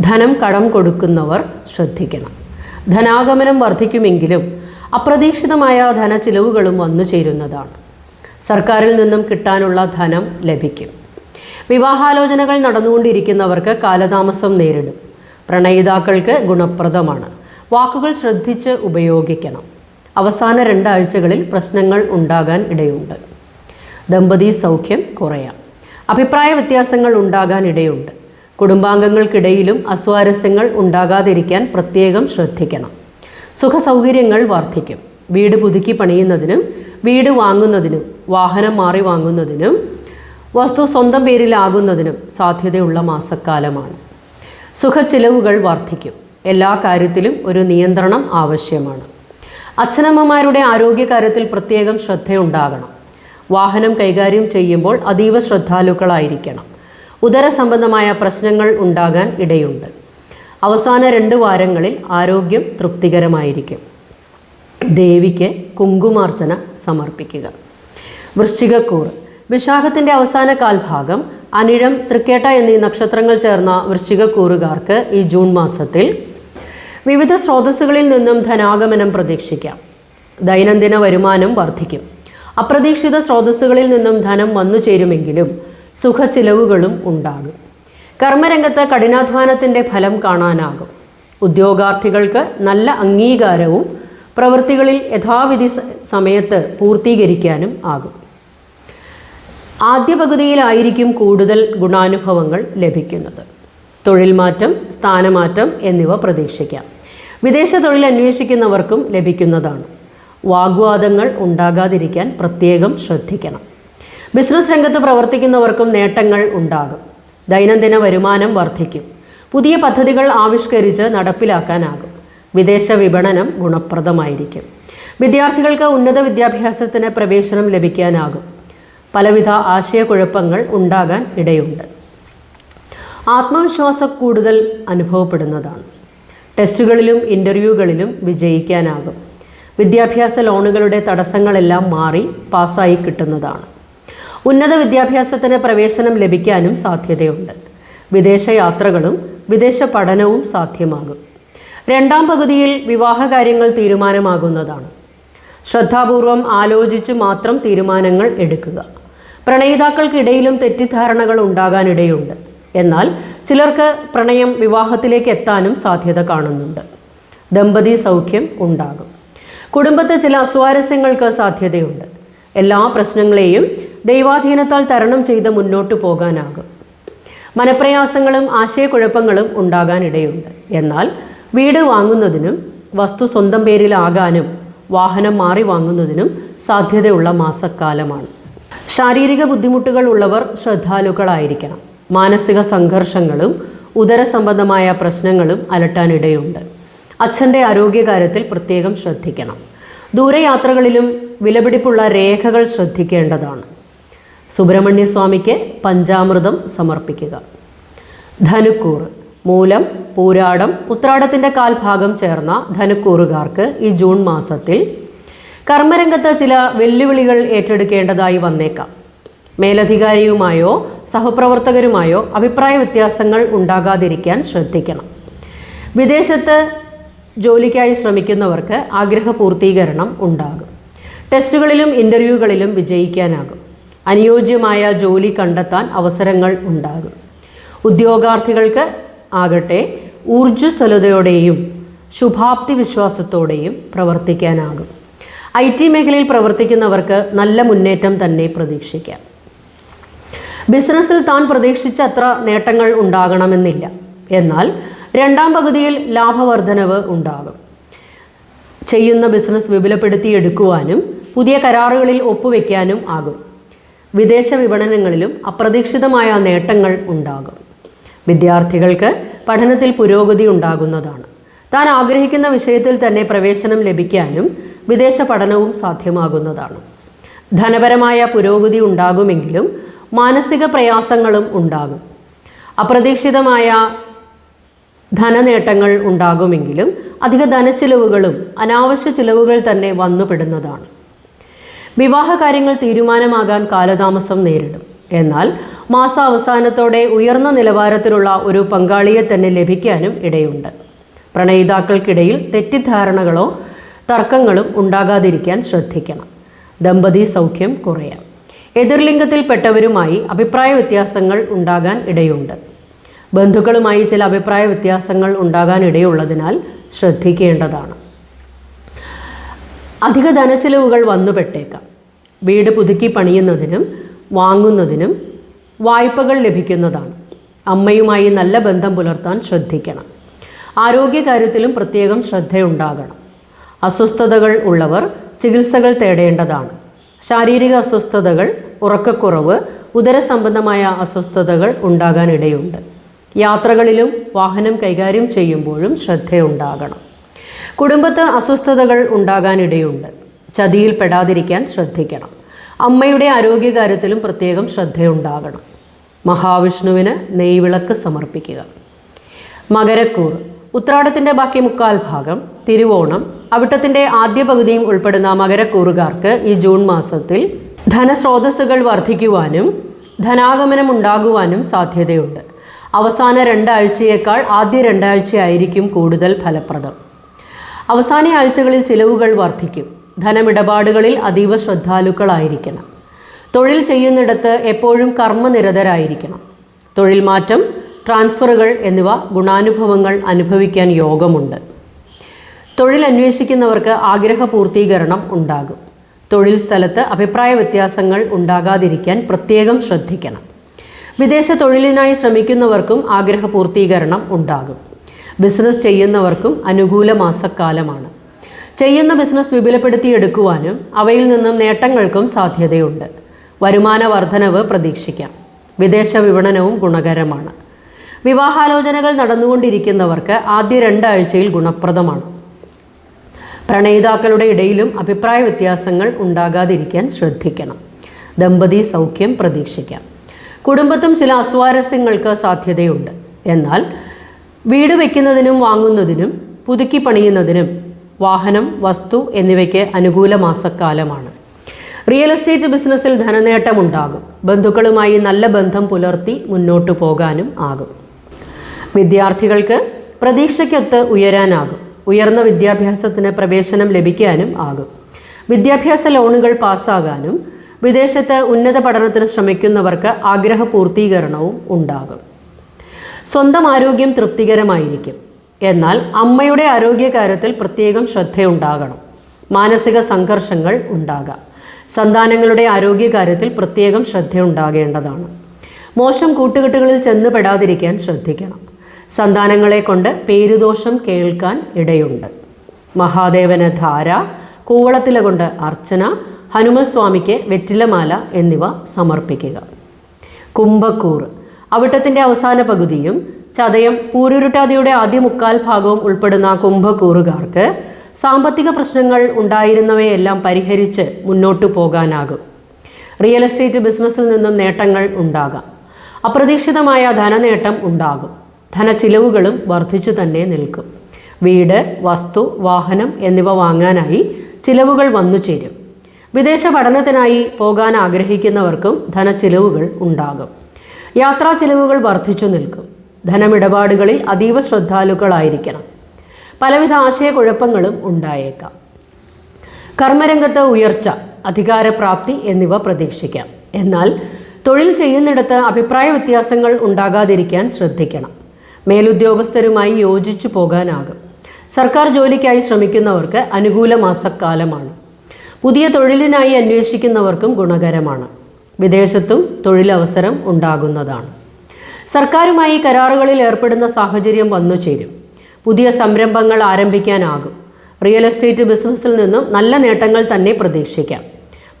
ധനം കടം കൊടുക്കുന്നവർ ശ്രദ്ധിക്കണം. ധനാഗമനം വർദ്ധിക്കുമെങ്കിലും അപ്രതീക്ഷിതമായ ധനച്ചിലവുകളും വന്നു ചേരുന്നതാണ്. സർക്കാരിൽ നിന്നും കിട്ടാനുള്ള ധനം ലഭിക്കും. വിവാഹാലോചനകൾ നടന്നുകൊണ്ടിരിക്കുന്നവർക്ക് കാലതാമസം നേരിടും. പ്രണയിതാക്കൾക്ക് ഗുണപ്രദമാണ്. വാക്കുകൾ ശ്രദ്ധിച്ച് ഉപയോഗിക്കണം. അവസാന രണ്ടാഴ്ചകളിൽ പ്രശ്നങ്ങൾ ഉണ്ടാകാൻ ഇടയുണ്ട്. ദമ്പതി സൗഖ്യം കുറയാം. അഭിപ്രായ വ്യത്യാസങ്ങൾ ഉണ്ടാകാനിടയുണ്ട്. കുടുംബാംഗങ്ങൾക്കിടയിലും അസ്വാരസ്യങ്ങൾ ഉണ്ടാകാതിരിക്കാൻ പ്രത്യേകം ശ്രദ്ധിക്കണം. സുഖസൗകര്യങ്ങൾ വർദ്ധിക്കും വീട് പുതുക്കി പണിയുന്നതിനും വീട് വാങ്ങുന്നതിനും വാഹനം മാറി വാങ്ങുന്നതിനും വസ്തു സ്വന്തം പേരിലാകുന്നതിനും സാധ്യതയുള്ള മാസക്കാലമാണ്. സുഖച്ചിലവുകൾ വർദ്ധിക്കും എല്ലാ കാര്യത്തിലും ഒരു നിയന്ത്രണം ആവശ്യമാണ്. അച്ഛനമ്മമാരുടെ ആരോഗ്യകാര്യത്തിൽ പ്രത്യേകം ശ്രദ്ധയുണ്ടാകണം. വാഹനം കൈകാര്യം ചെയ്യുമ്പോൾ അതീവ ശ്രദ്ധാലുക്കളായിരിക്കണം. ഉദര സംബന്ധമായ പ്രശ്നങ്ങൾ ഉണ്ടാകാൻ ഇടയുണ്ട്. അവസാന രണ്ട് വാരങ്ങളിൽ ആരോഗ്യം തൃപ്തികരമായിരിക്കും. ദേവിക്ക് കുങ്കുമാർച്ചന സമർപ്പിക്കുക. വൃശ്ചികക്കൂർ. വിശാഖത്തിന്റെ അവസാന കാൽഭാഗം അനിഴം തൃക്കേട്ട എന്നീ നക്ഷത്രങ്ങൾ ചേർന്ന വൃശ്ചികക്കൂറുകാർക്ക് ഈ ജൂൺ മാസത്തിൽ വിവിധ സ്രോതസ്സുകളിൽ നിന്നും ധനാഗമനം പ്രതീക്ഷിക്കാം. ദൈനംദിന വരുമാനം വർദ്ധിക്കും. അപ്രതീക്ഷിത സ്രോതസ്സുകളിൽ നിന്നും ധനം വന്നു ചേരുമെങ്കിലും സുഖച്ചിലവുകളും ഉണ്ടാകും. കർമ്മരംഗത്ത് കഠിനാധ്വാനത്തിന്റെ ഫലം കാണാനാകും. ഉദ്യോഗാർത്ഥികൾക്ക് നല്ല അംഗീകാരവും പ്രവൃത്തികളിൽ യഥാവിധി സമയത്ത് പൂർത്തീകരിക്കാനും ആകും. ആദ്യ പകുതിയിലായിരിക്കും കൂടുതൽ ഗുണാനുഭവങ്ങൾ ലഭിക്കുന്നത്. തൊഴിൽ മാറ്റം സ്ഥാനമാറ്റം എന്നിവ പ്രതീക്ഷിക്കാം. വിദേശ തൊഴിൽ അന്വേഷിക്കുന്നവർക്കും ലഭിക്കുന്നതാണ്. വാഗ്വാദങ്ങൾ ഉണ്ടാകാതിരിക്കാൻ പ്രത്യേകം ശ്രദ്ധിക്കണം. ബിസിനസ് രംഗത്ത് പ്രവർത്തിക്കുന്നവർക്കും നേട്ടങ്ങൾ ഉണ്ടാകും. ദൈനംദിന വരുമാനം വർദ്ധിക്കും. പുതിയ പദ്ധതികൾ ആവിഷ്കരിച്ച് നടപ്പിലാക്കാനാകും. വിദേശ വിപണനം ഗുണപ്രദമായിരിക്കും. വിദ്യാർത്ഥികൾക്ക് ഉന്നത വിദ്യാഭ്യാസത്തിന് പ്രവേശനം ലഭിക്കാനാകും. പലവിധ ആശയക്കുഴപ്പങ്ങൾ ഉണ്ടാകാൻ ഇടയുണ്ട്. ആത്മവിശ്വാസം കൂടുതൽ അനുഭവപ്പെടുന്നതാണ്. ടെസ്റ്റുകളിലും ഇന്റർവ്യൂകളിലും വിജയിക്കാനാകും. വിദ്യാഭ്യാസ ലോണുകളുടെ തടസ്സങ്ങളെല്ലാം മാറി പാസ്സായി കിട്ടുന്നതാണ്. ഉന്നത വിദ്യാഭ്യാസത്തിന് പ്രവേശനം ലഭിക്കാനും സാധ്യതയുണ്ട്. വിദേശ യാത്രകളും വിദേശ പഠനവും സാധ്യമാകും. രണ്ടാം പകുതിയിൽ വിവാഹകാര്യങ്ങൾ തീരുമാനമാകുന്നതാണ്. ശ്രദ്ധാപൂർവം ആലോചിച്ച് മാത്രം തീരുമാനങ്ങൾ എടുക്കുക. പ്രണയിതാക്കൾക്കിടയിലും തെറ്റിദ്ധാരണകൾ ഉണ്ടാകാനിടയുണ്ട്. എന്നാൽ ചിലർക്ക് പ്രണയം വിവാഹത്തിലേക്ക് എത്താനും സാധ്യത കാണുന്നുണ്ട്. ദമ്പതി സൗഖ്യം ഉണ്ടാകും. കുടുംബത്തെ ചില അസ്വാരസ്യങ്ങൾക്ക് സാധ്യതയുണ്ട്. എല്ലാ പ്രശ്നങ്ങളെയും ദൈവാധീനത്താൽ തരണം ചെയ്ത് മുന്നോട്ട് പോകാനാകും. മനപ്രയാസങ്ങളും ആശയക്കുഴപ്പങ്ങളും ഉണ്ടാകാനിടയുണ്ട്. എന്നാൽ വീട് വാങ്ങുന്നതിനും വസ്തു സ്വന്തം പേരിലാകാനും വാഹനം മാറി വാങ്ങുന്നതിനും സാധ്യതയുള്ള മാസക്കാലമാണ്. ശാരീരിക ബുദ്ധിമുട്ടുകൾ ഉള്ളവർ ശ്രദ്ധാലുക്കളായിരിക്കണം. മാനസിക സംഘർഷങ്ങളും ഉദരസംബന്ധമായ പ്രശ്നങ്ങളും അലട്ടാനിടയുണ്ട്. അച്ഛന്റെ ആരോഗ്യകാര്യത്തിൽ പ്രത്യേകം ശ്രദ്ധിക്കണം. ദൂരയാത്രകളിലും വിലപിടിപ്പുള്ള രേഖകൾ ശ്രദ്ധിക്കേണ്ടതാണ്. സുബ്രഹ്മണ്യ സ്വാമിക്ക് പഞ്ചാമൃതം സമർപ്പിക്കുക. ധനുക്കൂർ മൂലം പൂരാടം ഉത്രാടത്തിന്റെ കാൽഭാഗം ചേർന്ന ധനുക്കൂറുകാർക്ക് ഈ ജൂൺ മാസത്തിൽ കർമ്മരംഗത്ത് ചില വെല്ലുവിളികൾ ഏറ്റെടുക്കേണ്ടതായി വന്നേക്കാം. മേലധികാരിയുമായോ സഹപ്രവർത്തകരുമായോ അഭിപ്രായ വ്യത്യാസങ്ങൾ ഉണ്ടാകാതിരിക്കാൻ ശ്രദ്ധിക്കണം. വിദേശത്ത് ജോലിക്കായി ശ്രമിക്കുന്നവർക്ക് ആഗ്രഹ പൂർത്തീകരണം ഉണ്ടാകും. ടെസ്റ്റുകളിലും ഇന്റർവ്യൂകളിലും വിജയിക്കാനാകും. അനുയോജ്യമായ ജോലി കണ്ടെത്താൻ അവസരങ്ങൾ ഉണ്ടാകും. ഉദ്യോഗാർത്ഥികൾക്ക് ആകട്ടെ ഊർജസ്വലതയോടെയും ശുഭാപ്തി വിശ്വാസത്തോടെയും പ്രവർത്തിക്കാനാകും. ഐ ടി മേഖലയിൽ പ്രവർത്തിക്കുന്നവർക്ക് നല്ല മുന്നേറ്റം തന്നെ പ്രതീക്ഷിക്കാം. ബിസിനസ്സിൽ താൻ പ്രതീക്ഷിച്ച അത്ര നേട്ടങ്ങൾ ഉണ്ടാകണമെന്നില്ല. എന്നാൽ രണ്ടാം പകുതിയിൽ ലാഭവർദ്ധനവ് ഉണ്ടാകും. ചെയ്യുന്ന ബിസിനസ് വിപുലപ്പെടുത്തിയെടുക്കുവാനും പുതിയ കരാറുകളിൽ ഒപ്പുവെക്കാനും ആകും. വിദേശ വിപണനങ്ങളിലും അപ്രതീക്ഷിതമായ നേട്ടങ്ങൾ ഉണ്ടാകും. വിദ്യാർത്ഥികൾക്ക് പഠനത്തിൽ പുരോഗതി ഉണ്ടാകുന്നതാണ്. താൻ ആഗ്രഹിക്കുന്ന വിഷയത്തിൽ തന്നെ പ്രവേശനം ലഭിക്കാനും വിദേശ പഠനവും സാധ്യമാകുന്നതാണ്. ധനപരമായ പുരോഗതി ഉണ്ടാകുമെങ്കിലും മാനസിക പ്രയാസങ്ങളും ഉണ്ടാകും. അപ്രതീക്ഷിതമായ ധനനേട്ടങ്ങൾ ഉണ്ടാകുമെങ്കിലും അധിക ധനച്ചിലവുകളും അനാവശ്യ ചിലവുകൾ തന്നെ വന്നുപെടുന്നതാണ്. വിവാഹ കാര്യങ്ങൾ തീരുമാനമാകാൻ കാലതാമസം നേരിടും. എന്നാൽ മാസാവസാനത്തോടെ ഉയർന്ന നിലവാരത്തിലുള്ള ഒരു പങ്കാളിയെ തന്നെ ലഭിക്കാനും ഇടയുണ്ട്. പ്രണയിതാക്കൾക്കിടയിൽ തെറ്റിദ്ധാരണകളോ തർക്കങ്ങളും ഉണ്ടാകാതിരിക്കാൻ ശ്രദ്ധിക്കണം. ദമ്പതി സൗഖ്യം കുറയാം. എതിർലിംഗത്തിൽപ്പെട്ടവരുമായി അഭിപ്രായ വ്യത്യാസങ്ങൾ ഉണ്ടാകാൻ ഇടയുണ്ട്. ബന്ധുക്കളുമായി ചില അഭിപ്രായ വ്യത്യാസങ്ങൾ ഉണ്ടാകാനിടയുള്ളതിനാൽ ശ്രദ്ധിക്കേണ്ടതാണ്. അധിക ധനച്ചെലവുകൾ വന്നുപെട്ടേക്കാം. വീട് പുതുക്കി പണിയുന്നതിനും വാങ്ങുന്നതിനും വായ്പകൾ ലഭിക്കുന്നതാണ്. അമ്മയുമായി നല്ല ബന്ധം പുലർത്താൻ ശ്രദ്ധിക്കണം. ആരോഗ്യകാര്യത്തിലും പ്രത്യേകം ശ്രദ്ധയുണ്ടാകണം. അസ്വസ്ഥതകൾ ഉള്ളവർ ചികിത്സകൾ തേടേണ്ടതാണ്. ശാരീരിക അസ്വസ്ഥതകൾ ഉറക്കക്കുറവ് ഉദരസംബന്ധമായ അസ്വസ്ഥതകൾ ഉണ്ടാകാനിടയുണ്ട്. യാത്രകളിലും വാഹനം കൈകാര്യം ചെയ്യുമ്പോഴും ശ്രദ്ധയുണ്ടാകണം. കുടുംബത്ത് അസ്വസ്ഥതകൾ ഉണ്ടാകാനിടയുണ്ട്. ചതിയിൽ പെടാതിരിക്കാൻ ശ്രദ്ധിക്കണം. അമ്മയുടെ ആരോഗ്യകാര്യത്തിലും പ്രത്യേകം ശ്രദ്ധയുണ്ടാകണം. മഹാവിഷ്ണുവിന് നെയ്വിളക്ക് സമർപ്പിക്കുക. മകരക്കൂർ ഉത്രാടത്തിന്റെ ബാക്കി മുക്കാൽ ഭാഗം തിരുവോണം അവിട്ടത്തിന്റെ ആദ്യ പകുതിയും ഉൾപ്പെടുന്ന മകരക്കൂറുകാർക്ക് ഈ ജൂൺ മാസത്തിൽ ധനസ്രോതസ്സുകൾ വർദ്ധിക്കുവാനും ധനാഗമനം ഉണ്ടാകുവാനും സാധ്യതയുണ്ട്. അവസാന രണ്ടാഴ്ചയേക്കാൾ ആദ്യ രണ്ടാഴ്ചയായിരിക്കും കൂടുതൽ ഫലപ്രദം. അവസാന ആഴ്ചകളിൽ ചിലവുകൾ വർദ്ധിക്കും. ധനമിടപാടുകളിൽ അതീവ ശ്രദ്ധാലുക്കളായിരിക്കണം. തൊഴിൽ ചെയ്യുന്നിടത്ത് എപ്പോഴും കർമ്മനിരതരായിരിക്കണം. തൊഴിൽ മാറ്റം ട്രാൻസ്ഫറുകൾ എന്നിവ ഗുണാനുഭവങ്ങൾ അനുഭവിക്കാൻ യോഗമുണ്ട്. തൊഴിൽ അന്വേഷിക്കുന്നവർക്ക് ആഗ്രഹ പൂർത്തീകരണം ഉണ്ടാകും. തൊഴിൽ സ്ഥലത്ത് അഭിപ്രായ വ്യത്യാസങ്ങൾ ഉണ്ടാകാതിരിക്കാൻ പ്രത്യേകം ശ്രദ്ധിക്കണം. വിദേശ തൊഴിലിനായി ശ്രമിക്കുന്നവർക്കും ആഗ്രഹ പൂർത്തീകരണം ഉണ്ടാകും. ബിസിനസ് ചെയ്യുന്നവർക്കും അനുകൂല മാസക്കാലമാണ്. ചെയ്യുന്ന ബിസിനസ് വിപുലപ്പെടുത്തിയെടുക്കുവാനും അവയിൽ നിന്നും നേട്ടങ്ങൾക്കും സാധ്യതയുണ്ട്. വരുമാന വർധനവ് പ്രതീക്ഷിക്കാം. വിദേശ വിപണനവും ഗുണകരമാണ്. വിവാഹാലോചനകൾ നടന്നുകൊണ്ടിരിക്കുന്നവർക്ക് ആദ്യ രണ്ടാഴ്ചയിൽ ഗുണപ്രദമാണ്. പ്രണയിതാക്കളുടെ ഇടയിലും അഭിപ്രായ വ്യത്യാസങ്ങൾ ഉണ്ടാകാതിരിക്കാൻ ശ്രദ്ധിക്കണം. ദമ്പതി സൗഖ്യം പ്രതീക്ഷിക്കാം. കുടുംബത്തും ചില അസ്വാരസ്യങ്ങൾക്ക് സാധ്യതയുണ്ട്. എന്നാൽ വീട് വയ്ക്കുന്നതിനും വാങ്ങുന്നതിനും പുതുക്കി പണിയുന്നതിനും വാഹനം വസ്തു എന്നിവയ്ക്ക് അനുകൂല മാസക്കാലമാണ്. റിയൽ എസ്റ്റേറ്റ് ബിസിനസ്സിൽ ധനനേട്ടമുണ്ടാകും. ബന്ധുക്കളുമായി നല്ല ബന്ധം പുലർത്തി മുന്നോട്ടു പോകാനും ആകും. വിദ്യാർത്ഥികൾക്ക് പ്രതീക്ഷയ്ക്കൊത്ത് ഉയരാനാകും. ഉയർന്ന വിദ്യാഭ്യാസത്തിന് പ്രവേശനം ലഭിക്കാനും ആകും. വിദ്യാഭ്യാസ ലോണുകൾ പാസ്സാകാനും വിദേശത്ത് ഉന്നത പഠനത്തിന് ശ്രമിക്കുന്നവർക്ക് ആഗ്രഹ പൂർത്തീകരണവും ഉണ്ടാകും. സ്വന്തം ആരോഗ്യം തൃപ്തികരമായിരിക്കും. എന്നാൽ അമ്മയുടെ ആരോഗ്യകാര്യത്തിൽ പ്രത്യേകം ശ്രദ്ധയുണ്ടാകണം. മാനസിക സംഘർഷങ്ങൾ ഉണ്ടാകാം. സന്താനങ്ങളുടെ ആരോഗ്യകാര്യത്തിൽ പ്രത്യേകം ശ്രദ്ധയുണ്ടാകേണ്ടതാണ്. മോശം കൂട്ടുകെട്ടുകളിൽ ചെന്ന് പെടാതിരിക്കാൻ ശ്രദ്ധിക്കണം. സന്താനങ്ങളെ കൊണ്ട് പേരുദോഷം കേൾക്കാൻ ഇടയുണ്ട്. മഹാദേവന് ധാര കൂവളത്തിലെ കൊണ്ട് അർച്ചന ഹനുമൽ സ്വാമിക്ക് വെറ്റിലമാല എന്നിവ സമർപ്പിക്കുക. കുംഭക്കൂർ. അവിട്ടത്തിന്റെ അവസാന പകുതിയും ചതയം പൂരുരുട്ടാതിയുടെ ആദ്യ മുക്കാൽ ഭാഗവും ഉൾപ്പെടുന്ന കുംഭക്കൂറുകാർക്ക് സാമ്പത്തിക പ്രശ്നങ്ങൾ ഉണ്ടായിരുന്നവയെല്ലാം പരിഹരിച്ച് മുന്നോട്ടു പോകാനാകും. റിയൽ എസ്റ്റേറ്റ് ബിസിനസ്സിൽ നിന്നും നേട്ടങ്ങൾ ഉണ്ടാകാം. അപ്രതീക്ഷിതമായ ധനനേട്ടം ഉണ്ടാകും. ധനച്ചിലവുകളും വർദ്ധിച്ചു തന്നെ നിൽക്കും. വീട് വസ്തു വാഹനം എന്നിവ വാങ്ങാനായി ചിലവുകൾ വന്നു ചേരും വിദേശ പഠനത്തിനായി പോകാൻ ആഗ്രഹിക്കുന്നവർക്കും ധനച്ചിലവുകൾ ഉണ്ടാകും. യാത്രാ ചിലവുകൾ വർദ്ധിച്ചു നിൽക്കും. ധനമിടപാടുകളിൽ അതീവ ശ്രദ്ധാലുക്കളായിരിക്കണം. പലവിധ ആശയക്കുഴപ്പങ്ങളും ഉണ്ടായേക്കാം. കർമ്മരംഗത്ത് ഉയർച്ച അധികാരപ്രാപ്തി എന്നിവ പ്രതീക്ഷിക്കാം. എന്നാൽ തൊഴിൽ ചെയ്യുന്നിടത്ത് അഭിപ്രായ വ്യത്യാസങ്ങൾ ഉണ്ടാകാതിരിക്കാൻ ശ്രദ്ധിക്കണം. മേലുദ്യോഗസ്ഥരുമായി യോജിച്ചു പോകാനാകും. സർക്കാർ ജോലിക്കായി ശ്രമിക്കുന്നവർക്ക് അനുകൂല മാസക്കാലമാണ്. പുതിയ തൊഴിലിനായി അന്വേഷിക്കുന്നവർക്കും ഗുണകരമാണ്. വിദേശത്തും തൊഴിലവസരം ഉണ്ടാകുന്നതാണ്. സർക്കാരുമായി കരാറുകളിൽ ഏർപ്പെടുന്ന സാഹചര്യം വന്നു ചേരും. പുതിയ സംരംഭങ്ങൾ ആരംഭിക്കാനാകും. റിയൽ എസ്റ്റേറ്റ് ബിസിനസ്സിൽ നിന്നും നല്ല നേട്ടങ്ങൾ തന്നെ പ്രതീക്ഷിക്കാം.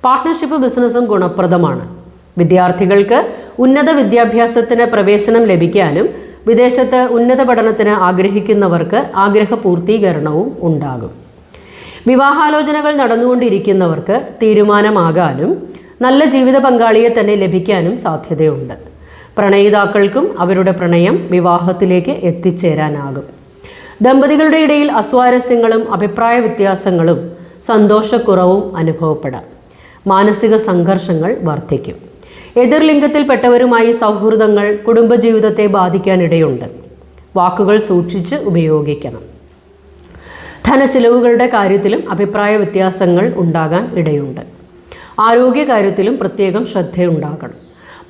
പാർട്ട്ണർഷിപ്പ് ബിസിനസ്സും ഗുണപ്രദമാണ്. വിദ്യാർത്ഥികൾക്ക് ഉന്നത വിദ്യാഭ്യാസത്തിന് പ്രവേശനം ലഭിക്കാനും വിദേശത്ത് ഉന്നത പഠനത്തിന് ആഗ്രഹിക്കുന്നവർക്ക് ആഗ്രഹ പൂർത്തീകരണവും ഉണ്ടാകും. വിവാഹാലോചനകൾ നടന്നുകൊണ്ടിരിക്കുന്നവർക്ക് തീരുമാനമാകാനും നല്ല ജീവിത പങ്കാളിയെ തന്നെ ലഭിക്കാനും സാധ്യതയുണ്ട്. പ്രണയിതാക്കൾക്കും അവരുടെ പ്രണയം വിവാഹത്തിലേക്ക് എത്തിച്ചേരാനാകും. ദമ്പതികളുടെ ഇടയിൽ അസ്വാരസ്യങ്ങളും അഭിപ്രായ വ്യത്യാസങ്ങളും സന്തോഷക്കുറവും അനുഭവപ്പെടാം. മാനസിക സംഘർഷങ്ങൾ വർദ്ധിക്കും. എതിർലിംഗത്തിൽപ്പെട്ടവരുമായി സൗഹൃദങ്ങൾ കുടുംബജീവിതത്തെ ബാധിക്കാനിടയുണ്ട്. വാക്കുകൾ സൂക്ഷിച്ച് ഉപയോഗിക്കണം. ധനച്ചിലവുകളുടെ കാര്യത്തിലും അഭിപ്രായ വ്യത്യാസങ്ങൾ ഉണ്ടാകാൻ ഇടയുണ്ട്. ആരോഗ്യകാര്യത്തിലും പ്രത്യേകം ശ്രദ്ധയുണ്ടാകണം.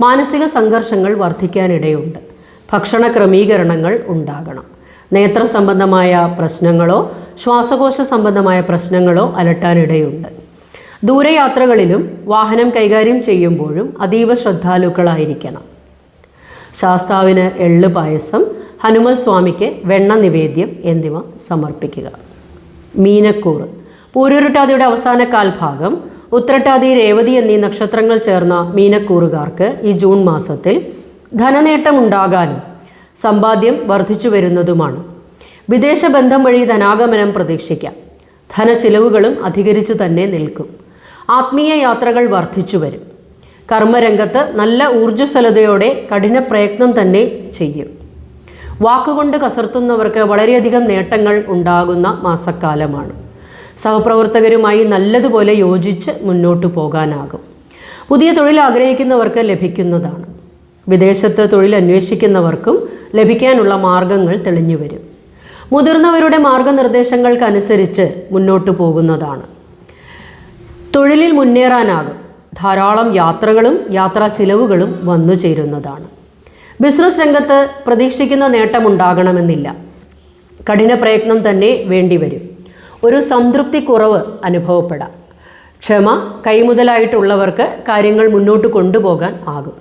മാനസിക സംഘർഷങ്ങൾ വർദ്ധിക്കാനിടയുണ്ട് ഭക്ഷണ ക്രമീകരണങ്ങൾ ഉണ്ടാകണം. നേത്ര സംബന്ധമായ പ്രശ്നങ്ങളോ ശ്വാസകോശ സംബന്ധമായ പ്രശ്നങ്ങളോ അലട്ടാനിടയുണ്ട് ദൂരയാത്രകളിലും വാഹനം കൈകാര്യം ചെയ്യുമ്പോഴും അതീവ ശ്രദ്ധാലുക്കളായിരിക്കണം. ശാസ്താവിന് എള്ള് പായസം ഹനുമൽ സ്വാമിക്ക് വെണ്ണ നിവേദ്യം എന്നിവ സമർപ്പിക്കുക. മീനക്കൂറ് പൂരൂരുട്ടാതിയുടെ അവസാന കാൽഭാഗം ഉത്രട്ടാതി രേവതി എന്നീ നക്ഷത്രങ്ങൾ ചേർന്ന മീനക്കൂറുകാർക്ക് ഈ ജൂൺ മാസത്തിൽ ധനനേട്ടം ഉണ്ടാകാനും സമ്പാദ്യം വർദ്ധിച്ചു വരുന്നതുമാണ് വിദേശ ബന്ധം വഴി ധനാഗമനം പ്രതീക്ഷിക്കാം. ധന ചിലവുകളും അധികരിച്ചു തന്നെ നിൽക്കും. ആത്മീയ യാത്രകൾ വർദ്ധിച്ചു വരും കർമ്മരംഗത്ത് നല്ല ഊർജസ്വലതയോടെ കഠിന പ്രയത്നം തന്നെ ചെയ്യും. വാക്കുകൊണ്ട് കസർത്തുന്നവർക്ക് വളരെയധികം നേട്ടങ്ങൾ ഉണ്ടാകുന്ന മാസക്കാലമാണ്. സഹപ്രവർത്തകരുമായി നല്ലതുപോലെ യോജിച്ച് മുന്നോട്ടു പോകാനാകും. പുതിയ തൊഴിൽ ആഗ്രഹിക്കുന്നവർക്ക് ലഭിക്കുന്നതാണ്. വിദേശത്ത് തൊഴിൽ അന്വേഷിക്കുന്നവർക്കും ലഭിക്കാനുള്ള മാർഗങ്ങൾ തെളിഞ്ഞു വരും. മുതിർന്നവരുടെ മാർഗനിർദ്ദേശങ്ങൾക്കനുസരിച്ച് മുന്നോട്ടു പോകുന്നതാണ്. തൊഴിലിൽ മുന്നേറാനാകും. ധാരാളം യാത്രകളും യാത്രാ ചിലവുകളും വന്നു ചേരുന്നതാണ് ബിസിനസ് രംഗത്ത് പ്രതീക്ഷിക്കുന്ന നേട്ടമുണ്ടാകണമെന്നില്ല. കഠിന പ്രയത്നം തന്നെ വേണ്ടിവരും. ഒരു സംതൃപ്തി കുറവ് അനുഭവപ്പെടാം. ക്ഷമ കൈമുതലായിട്ടുള്ളവർക്ക് കാര്യങ്ങൾ മുന്നോട്ട് കൊണ്ടുപോകാൻ ആകും.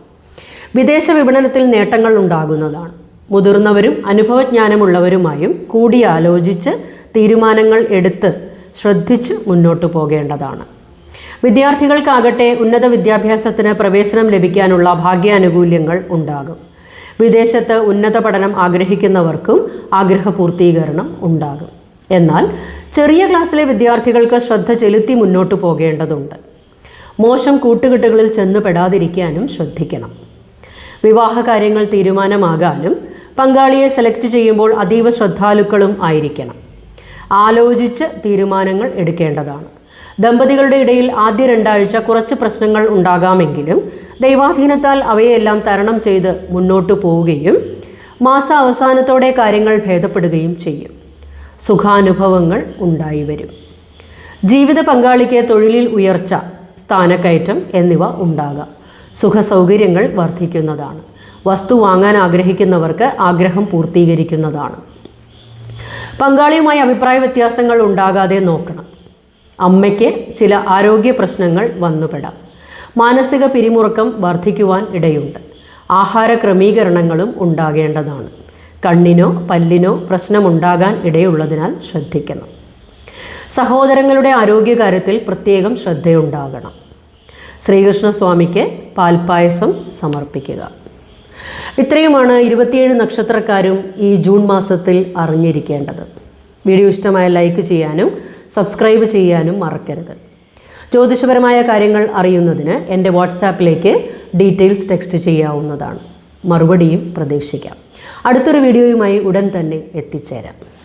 വിദേശ വിപണനത്തിൽ നേട്ടങ്ങൾ ഉണ്ടാകുന്നതാണ്. മുതിർന്നവരും അനുഭവജ്ഞാനമുള്ളവരുമായും കൂടിയാലോചിച്ച് തീരുമാനങ്ങൾ എടുത്ത് ശ്രദ്ധിച്ച് മുന്നോട്ട് പോകേണ്ടതാണ്. വിദ്യാർത്ഥികൾക്കാകട്ടെ ഉന്നത വിദ്യാഭ്യാസത്തിന് പ്രവേശനം ലഭിക്കാനുള്ള ഭാഗ്യാനുകൂല്യങ്ങൾ ഉണ്ടാകും. വിദേശത്ത് ഉന്നത പഠനം ആഗ്രഹിക്കുന്നവർക്കും ആഗ്രഹ പൂർത്തീകരണം ഉണ്ടാകും. എന്നാൽ ചെറിയ ക്ലാസ്സിലെ വിദ്യാർത്ഥികൾക്ക് ശ്രദ്ധ ചെലുത്തി മുന്നോട്ട് പോകേണ്ടതുണ്ട്. മോശം കൂട്ടുകെട്ടുകളിൽ ചെന്ന് പെടാതിരിക്കാനും ശ്രദ്ധിക്കണം. വിവാഹ കാര്യങ്ങൾ തീരുമാനമാകാനും പങ്കാളിയെ സെലക്ട് ചെയ്യുമ്പോൾ അതീവ ശ്രദ്ധാലുക്കളും ആയിരിക്കണം. ആലോചിച്ച് തീരുമാനങ്ങൾ എടുക്കേണ്ടതാണ്. ദമ്പതികളുടെ ഇടയിൽ ആദ്യ രണ്ടാഴ്ച കുറച്ച് പ്രശ്നങ്ങൾ ഉണ്ടാകാമെങ്കിലും ദൈവാധീനത്താൽ അവയെല്ലാം തരണം ചെയ്ത് മുന്നോട്ടു പോവുകയും മാസ അവസാനത്തോടെ കാര്യങ്ങൾ ഭേദപ്പെടുകയും ചെയ്യും. സുഖാനുഭവങ്ങൾ ഉണ്ടായി വരും. ജീവിത പങ്കാളിക്ക് തൊഴിലിൽ ഉയർച്ച സ്ഥാനക്കയറ്റം എന്നിവ ഉണ്ടാകാം. സുഖസൗകര്യങ്ങൾ വർദ്ധിക്കുന്നതാണ്. വസ്തു വാങ്ങാൻ ആഗ്രഹിക്കുന്നവർക്ക് ആഗ്രഹം പൂർത്തീകരിക്കുന്നതാണ്. പങ്കാളിയുമായി അഭിപ്രായ വ്യത്യാസങ്ങൾ ഉണ്ടാകാതെ നോക്കണം. അമ്മയ്ക്ക് ചില ആരോഗ്യ പ്രശ്നങ്ങൾ വന്നുപെടാം. മാനസിക പിരിമുറുക്കം വർദ്ധിക്കുവാൻ ഇടയുണ്ട്. ആഹാര ക്രമീകരണങ്ങളും ഉണ്ടാകേണ്ടതാണ്. കണ്ണിനോ പല്ലിനോ പ്രശ്നമുണ്ടാകാൻ ഇടയുള്ളതിനാൽ ശ്രദ്ധിക്കണം. സഹോദരങ്ങളുടെ ആരോഗ്യകാര്യത്തിൽ പ്രത്യേകം ശ്രദ്ധയുണ്ടാകണം. ശ്രീകൃഷ്ണസ്വാമിക്ക് പാൽപ്പായസം സമർപ്പിക്കുക. ഇത്രയുമാണ് ഇരുപത്തിയേഴ് നക്ഷത്രക്കാരും ഈ ജൂൺ മാസത്തിൽ അറിഞ്ഞിരിക്കേണ്ടത്. വീഡിയോ ഇഷ്ടമായ ലൈക്ക് ചെയ്യാനും സബ്സ്ക്രൈബ് ചെയ്യാനും മറക്കരുത്. ജ്യോതിഷപരമായ കാര്യങ്ങൾ അറിയുന്നതിന് എന്റെ വാട്സാപ്പിലേക്ക് ഡീറ്റെയിൽസ് ടെക്സ്റ്റ് ചെയ്യാവുന്നതാണ്. മറുപടിയും പ്രതീക്ഷിക്കാം. അടുത്തൊരു വീഡിയോയുമായി ഉടൻ തന്നെ എത്തിച്ചേരാം.